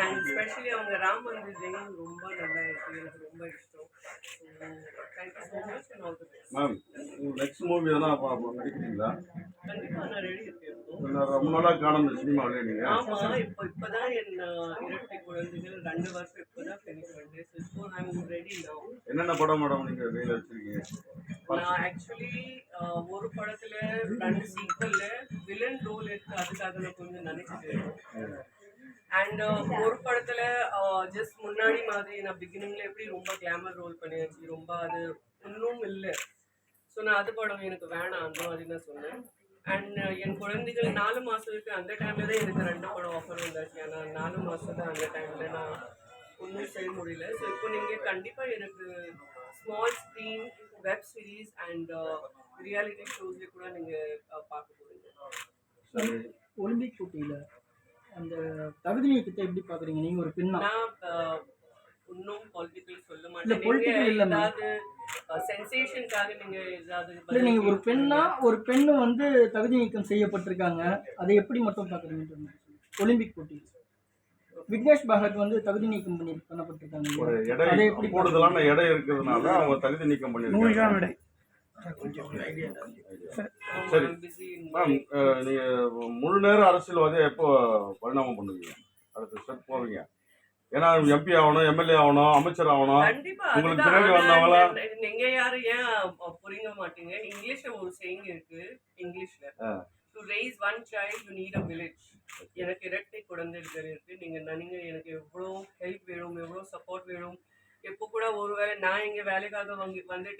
And specially அவங்க ராம் மந்திர் ஜெயின் ரொம்ப நல்லா இருக்கு. எனக்கு ரொம்ப இஷ்டம். Thank you so much and all the best ma'am next movie எதனா நடிக்கிறீங்களா? கண்டிப்பாக நான் ரெடி இருக்கேன். இப்போ நான் ரொம்ப நாளாக காணும் சினிமாவிலே நீங்கள் ஆமா இப்போ இப்போதான் என் இரட்டை குழந்தைகள் ரெண்டு வருஷம் இப்போதான் ஃபினிஷ் பண்ணேன் ஸோ இப்போ ஐ ரெடி நவ் என்னென்ன படம் மேடம் நீங்கள் வச்சிருக்கீங்க? நான் ஆக்சுவலி ஒரு படத்துல ரெண்டு சீக்வல்ல வில்லன் ரோல் இருக்கு. அதுக்காக நான் கொஞ்சம் நினைச்சிட்டு அண்ட் uh, ஒரு படத்துல uh, ஜஸ்ட் முன்னாடி மாதிரி நான் பிகினிங்ல எப்படி ரொம்ப கிளாமர் ரோல் பண்ணியாச்சு ரொம்ப அது ஒன்றும் இல்லை. ஸோ நான் அது படம் எனக்கு வேணாம் அந்த மாதிரி தான் சொன்னேன். அண்ட் uh, என் குழந்தைகள் நாலு மாதத்துக்கு அந்த டைமில் தான் எனக்கு ரெண்டு படம் ஆஃபர் வந்தாச்சு. ஆனால் நாலு மாதம் தான் அந்த டைமில் நான் ஒன்றும் செய்ய முடியல. ஸோ இப்போ நீங்கள் கண்டிப்பாக எனக்கு small screen web series and reality ஷோஸ்லேயே கூட நீங்கள் பார்க்க போகிறீங்க ஒலிம்பிக் போட்டியில் அந்த தகுதி நீக்கத்தை எப்படி பார்க்குறீங்க? நீங்கள் ஒரு பெண்ணா? இன்னும் பொலிட்டிக்கல் சொல்ல மாட்டேன். நீங்க. ஏதாவது சென்சேஷனுக்காக நீங்க ஏதாவது இல்லை நீங்கள் ஒரு பெண்ணா ஒரு பெண்ணு வந்து தகுதி நீக்கம் செய்யப்பட்டிருக்காங்க. அதை எப்படி மட்டும் பார்க்குறீங்க ஒலிம்பிக் போட்டி. விக்னேஷ் பகத் வந்து தகுதி நீக்கம் பண்ணி பண்ணப்பட்டிருக்காங்க. ஒரு? எடை எப்படி கூடுதலான எடை இருக்கிறதுனால அவங்க தகுதி நீக்கம் பண்ணியிருக்காங்க. சரி. மேம் அஹ், நீங்க முழு நேர அரசியல்வாதியா எப்போ பரிணாமம் பண்ணுவீங்க? அடுத்த ஸ்டெப் போவீங்க. ஏன்னா எம்பி ஆகணும் எம்எல்ஏ ஆகணும் அமைச்சர் ஆகணும். கண்டிப்பா உங்களுக்கு. பின்னாடி வந்தவங்களா? நீங்க யாரு? ஏன் புரிங்க மாட்டீங்க? இங்கிலீஷ்ல ஒரு சேயிங் இருக்கு இங்கிலீஷ்ல. To raise one child you need a village எனக்கு இரட்டை குழந்தைகள் இருக்கு. நீங்க நீங்க எனக்கு எவ்வளோ ஹெல்ப் வேணும் எவ்வளோ சப்போர்ட் வேணும். எப்போ கூட ஒருவேளை நான் இங்க வேலைக்காக வந்து வந்துட்டு